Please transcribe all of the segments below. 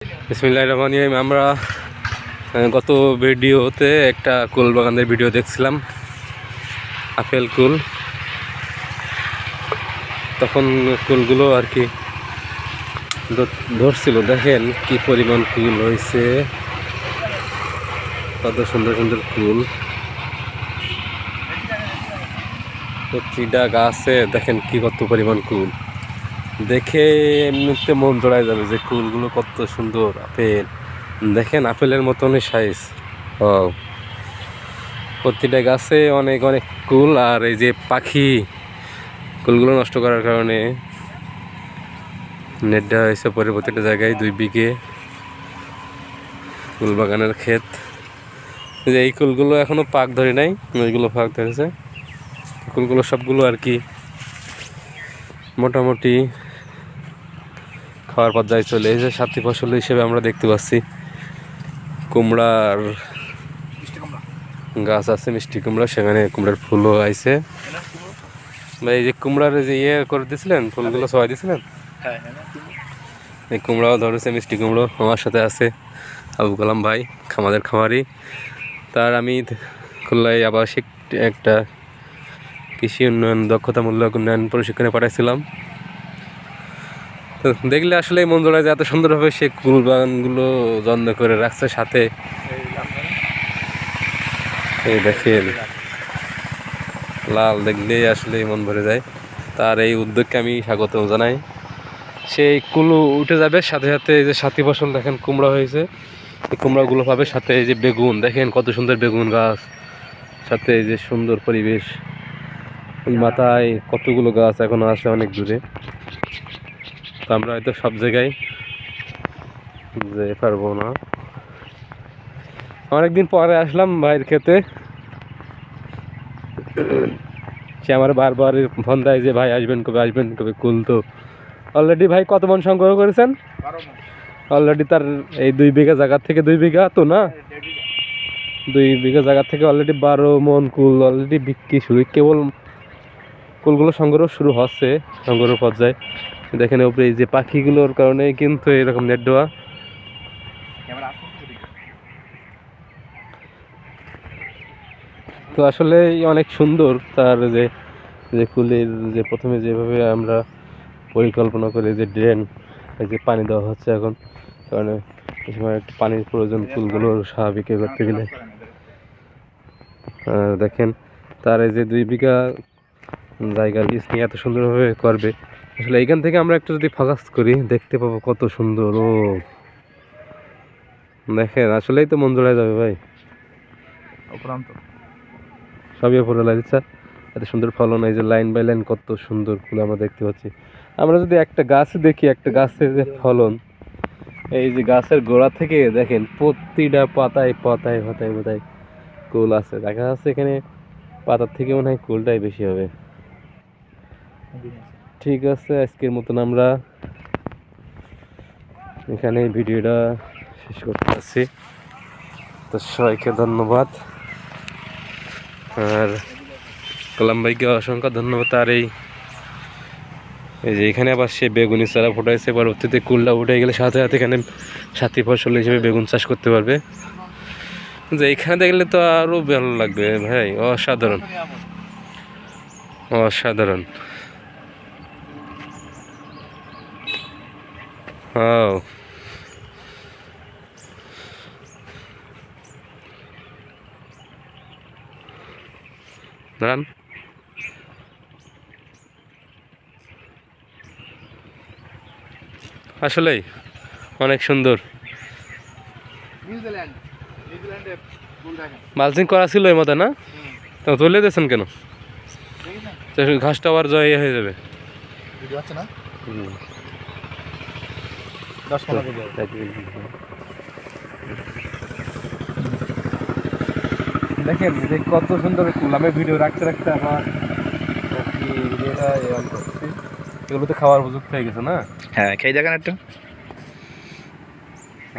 বিসমিল্লাহির রহমানির রহিম। আমরা গত ভিডিওতে একটা কুল বাগানের ভিডিও দেখছিলাম, আপেল কুল। তখন কুলগুলো আর কি ধর- ধরছিল, দেখেন কি পরিমাণ কুল হয়েছে। কত সুন্দর সুন্দর কুল। প্রতিটা গাছে দেখেন কি কত পরিমাণ কুল। দেখে এমনিতে মন জড়ায় যাবে যে কুলগুলো কত সুন্দর আপেল। দেখেন আপেলের মতনই সাইজ ও প্রতিটা গাছে অনেক অনেক কুল আর এই যে পাখি, কুলগুলো নষ্ট করার কারণে নেট দেওয়া হয়েছে পরে প্রতিটা জায়গায় দুই বিঘে কুল বাগানের ক্ষেত। যে এই কুলগুলো এখনও পাক ধরে নাই ওইগুলো পাক ধরেছে। কুলগুলো সবগুলো আর কি মোটামুটি খাওয়ার পর্যায়ে চলে এসে সাথী ফসল হিসেবে আমরা দেখতে পাচ্ছি। কুমড়ার গাছ আছে মিষ্টি কুমড়া সেখানে কুমড়ার ফুলও আইছে। ভাই এই যে কুমড়ার যে ইয়ে করে দিয়েছিলেন ফুলগুলো সবাই দিয়েছিলেন এই কুমড়াও ধরেছে মিষ্টি কুমড়ো আমার সাথে আছে। আবু কালাম ভাই আমাদের খামারি। তার আমি খুলনায় আবাসিক একটা কৃষি উন্নয়ন দক্ষতামূলক উন্নয়ন প্রশিক্ষণে পাঠাইছিলাম। দেখলে আসলে মন জোড়ায় যে এত সুন্দরভাবে সে কুল বাগানগুলো যত্ন করে রাখছে সাথে। এই দেখেন, লাল দেখলেই আসলে মন ভরে যায়। তার এই উদ্যোগকে আমি স্বাগত জানাই। সেই কুলু উঠে যাবে, সাথে সাথে এই যে সাথী ফসল দেখেন কুমড়া হয়েছে। এই কুমড়াগুলো পাবে, সাথে এই যে বেগুন, দেখেন কত সুন্দর বেগুন গাছ। সাথে এই যে সুন্দর পরিবেশ। মাথায় কতগুলো গাছ এখনও আছে অনেক দূরে। আমরা হয়তো সব জায়গায় যেতে পারব না। অনেকদিন পরে আসলাম ভাইয়ের খেতে। সে আমার বারবার ফোন দেয় যে ভাই আসবেন কবে? আসবেন কবে? কুল তো। অলরেডি ভাই কত মন সংগ্রহ করেছেন? অলরেডি তার এই দুই বিঘা জায়গার থেকে দুই বিঘা তো না? দুই বিঘা জায়গা থেকে অলরেডি বারো মন কুল অলরেডি বিক্রি শুরু। কেবল কুলগুলো সংগ্রহ শুরু হচ্ছে সংগ্রহ পর্যায়ে। দেখেন উপরে এই যে পাখিগুলোর কারণে কিন্তু এরকম নেট দেওয়া। তো আসলে অনেক সুন্দর তার যে যে কুলের যে প্রথমে যেভাবে আমরা পরিকল্পনা করে যে ড্রেন এই যে পানি দেওয়া হচ্ছে এখন কারণ এই সময় একটু পানির প্রয়োজন ফুলগুলোর স্বাভাবিক করতে গেলে। আর দেখেন তার এই যে দুই বিঘা জায়গার বীজ নিয়ে এত সুন্দরভাবে করবে। আসলে এইখান থেকে আমরা একটু যদি ফোকাস করি দেখতে পাবো কত সুন্দর ও। দেখেন আসলেই তো মন জোড়ায় যাবে ভাই। অপরান্ত সবই উপরে লাগিয়েছে এত সুন্দর ফলন এই যে লাইন বাই লাইন কত সুন্দর ফুল আমরা দেখতে পাচ্ছি। আমরা যদি একটা গাছ দেখি একটা গাছের যে ফলন এই যে গাছের গোড়া থেকে দেখেন প্রতিটা পাতায় পাতায় পাতায় পাতায় কুল আছে। দেখা যাচ্ছে এখানে পাতার থেকে মনে হয় কুলটাই বেশি হবে। ঠিক আছে, আজকের মতন আমরা এখানে ভিডিওটা শেষ করতে পারছি তো সবাইকে ধন্যবাদ। আর কলাম ভাইকে অসংখ্য ধন্যবাদ। আর এই এই যে এখানে আবার সে বেগুনি চারা ফোটাইছে, পরবর্তীতে কুলটা উঠে গেলে সাথে সাথে এখানে সাথী ফসল হিসেবে বেগুন চাষ করতে পারবে। যে এখানে দেখলে তো আরও ভালো লাগবে ভাই, অসাধারণ। অসাধারণ। ও দাঁড়ান আসলেই অনেক সুন্দর। মালচিং করা ছিল এই মতো না? তো তুলে দিয়েছেন কেন? ঘাসটা আবার জয় হয়ে যাবে। না? দশ পনেরো ভিডিও দেখেন যে কত সুন্দর আমি ভিডিও রাখতে রাখতে আমার ভিডিওটা অন করছি। এগুলো তো খাওয়ার উপযুক্ত হয়ে গেছে না? হ্যাঁ খেয়ে দেখেন একটু।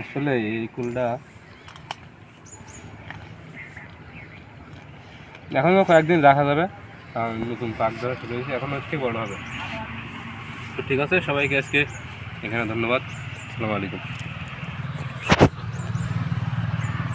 আসলে এই কুলটা এখনও কয়েকদিন রাখা যাবে কারণ নতুন পাক ধরা শুরু হয়েছে এখন হচ্ছে বড় হবে। তো ঠিক আছে সবাইকে আজকে এখানে ধন্যবাদ। আসসালামু আলাইকুম